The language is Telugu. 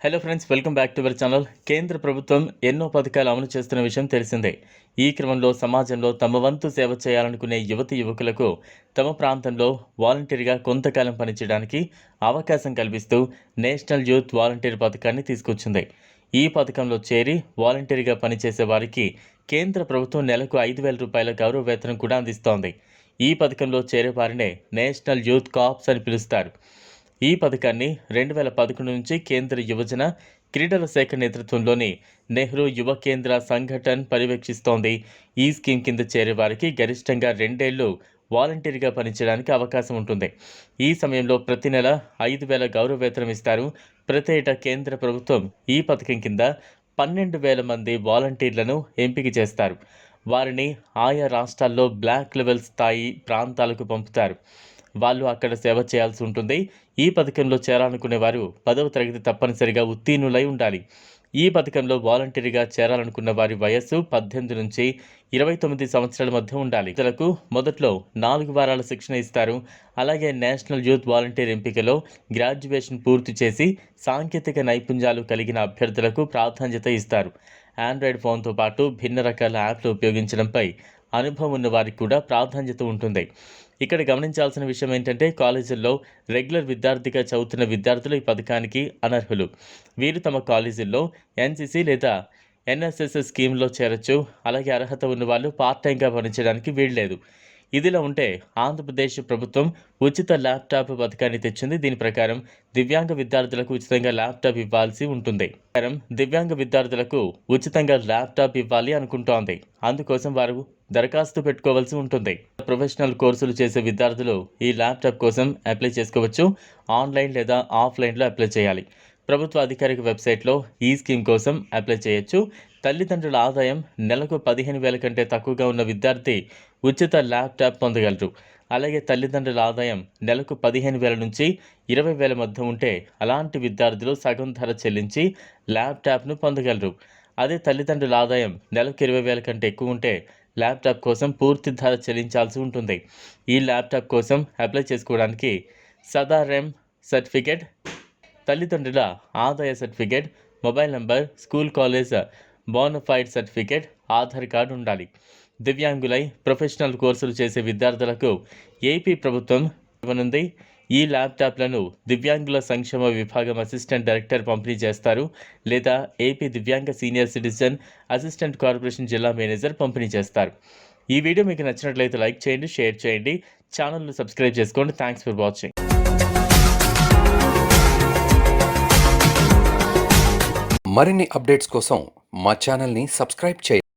Hello friends welcome back to our channel కేంద్ర ప్రభుత్వం ఎన్నో పథకాలు అమలు చేస్తున్న విషయం తెలిసిందే. ఈ క్రమంలో సమాజంలో తమ వంతు సేవ చేయాలనుకునే యువతి యువకులకు తమ ప్రాంతంలో వాలంటీర్గా కొంతకాలం పనిచేయడానికి అవకాశం కల్పిస్తూ నేషనల్ యూత్ వాలంటీర్ పథకాన్ని తీసుకొచ్చింది. ఈ పథకంలో చేరి వాలంటీర్గా పనిచేసే వారికి కేంద్ర ప్రభుత్వం నెలకు ఐదు వేల రూపాయల గౌరవ వేతనం కూడా అందిస్తోంది. ఈ పథకంలో చేరే వారినే నేషనల్ యూత్ కాప్స్ అని పిలుస్తారు. ఈ పథకాన్ని రెండు వేల పదకొండు నుంచి కేంద్ర యువజన క్రీడల శాఖ నేతృత్వంలోని నెహ్రూ యువ కేంద్ర సంఘటన్ పర్యవేక్షిస్తోంది. ఈ స్కీమ్ కింద చేరే వారికి గరిష్టంగా రెండేళ్ళు వాలంటీర్గా పనిచేయడానికి అవకాశం ఉంటుంది. ఈ సమయంలో ప్రతి నెల ఐదు వేల గౌరవ వేతనం ఇస్తారు. ప్రతి ఏటా కేంద్ర ప్రభుత్వం ఈ పథకం కింద పన్నెండు వేల మంది వాలంటీర్లను ఎంపిక చేస్తారు. వారిని ఆయా రాష్ట్రాల్లో బ్లాక్ లెవెల్ స్థాయి ప్రాంతాలకు పంపుతారు. వాళ్ళు అక్కడ సేవ చేయాల్సి ఉంటుంది. ఈ పథకంలో చేరాలనుకునే వారు పదవ తరగతి తప్పనిసరిగా ఉత్తీర్ణులై ఉండాలి. ఈ పథకంలో వాలంటీర్గా చేరాలనుకున్న వారి వయస్సు పద్దెనిమిది నుంచి ఇరవై తొమ్మిది సంవత్సరాల మధ్య ఉండాలి. ఇతరులకు మొదట్లో నాలుగు వారాల శిక్షణ ఇస్తారు. అలాగే నేషనల్ యూత్ వాలంటీర్ ఎంపికలో గ్రాడ్యుయేషన్ పూర్తి చేసి సాంకేతిక నైపుణ్యాలు కలిగిన అభ్యర్థులకు ప్రాధాన్యత ఇస్తారు. ఆండ్రాయిడ్ ఫోన్తో పాటు భిన్న రకాల యాప్లు ఉపయోగించడంపై అనుభవం ఉన్న వారికి కూడా ప్రాధాన్యత ఉంటుంది. ఇక్కడ గమనించాల్సిన విషయం ఏంటంటే కాలేజీల్లో రెగ్యులర్ విద్యార్థిగా చదువుతున్న విద్యార్థులు ఈ పథకానికి అనర్హులు. వీరు తమ కాలేజీల్లో ఎన్సీసీ లేదా ఎన్ఎస్ఎస్ స్కీమ్లో చేరొచ్చు. అలాగే అర్హత ఉన్న వాళ్ళు పార్ట్ టైంగా పనిచేయడానికి వీల్లేదు. ఇదిలా ఉంటే ఆంధ్రప్రదేశ్ ప్రభుత్వం ఉచిత ల్యాప్టాప్ పథకాన్ని తెచ్చింది. దీని ప్రకారం దివ్యాంగ విద్యార్థులకు ఉచితంగా ల్యాప్టాప్ ఇవ్వాల్సి ఉంటుంది. ప్రకారం దివ్యాంగ విద్యార్థులకు ఉచితంగా ల్యాప్టాప్ ఇవ్వాలి అనుకుంటోంది. అందుకోసం వారు దరఖాస్తు పెట్టుకోవాల్సి ఉంటుంది. ప్రొఫెషనల్ కోర్సులు చేసే విద్యార్థులు ఈ ల్యాప్టాప్ కోసం అప్లై చేసుకోవచ్చు. ఆన్లైన్ లేదా ఆఫ్లైన్లో అప్లై చేయాలి. ప్రభుత్వ అధికారిక వెబ్సైట్లో ఈ స్కీమ్ కోసం అప్లై చేయొచ్చు. తల్లిదండ్రుల ఆదాయం నెలకు పదిహేను వేల కంటే తక్కువగా ఉన్న విద్యార్థి ఉచిత ల్యాప్టాప్ పొందగలరు. అలాగే తల్లిదండ్రుల ఆదాయం నెలకు పదిహేను వేల నుంచి ఇరవై వేల మధ్య ఉంటే అలాంటి విద్యార్థులు సగం ధర చెల్లించి ల్యాప్టాప్ను పొందగలరు. అదే తల్లిదండ్రుల ఆదాయం నెలకు ఇరవై వేల కంటే ఎక్కువ ఉంటే ల్యాప్టాప్ కోసం పూర్తి ధర చెల్లించాల్సి ఉంటుంది. ఈ ల్యాప్టాప్ కోసం అప్లై చేసుకోవడానికి సదారెమ్ సర్టిఫికేట్ తల్లిదండ్రుల ఆదాయ certificate mobile number school college bonafide certificate Aadhaar card ఉండాలి. దివ్యాంగులై ప్రొఫెషనల్ కోర్సులు చేసే విద్యార్థులకు ఏపీ ప్రభుత్వం ఇవ్వనుంది. ఈ ల్యాప్టాప్లను దివ్యాంగుల సంక్షేమ విభాగం అసిస్టెంట్ డైరెక్టర్ పంపిణీ చేస్తారు. లేదా ఏపీ దివ్యాంగ సీనియర్ సిటిజన్ అసిస్టెంట్ కార్పొరేషన్ జిల్లా మేనేజర్ పంపిణీ చేస్తారు. ఈ వీడియో మీకు నచ్చినట్లయితే లైక్ చేయండి షేర్ చేయండి. ఛానల్ను సబ్స్క్రైబ్ చేసుకోండి. Thanks for watching. మరిన్ని అప్డేట్స్ కోసం మా ఛానల్ని సబ్స్క్రైబ్ చేయండి.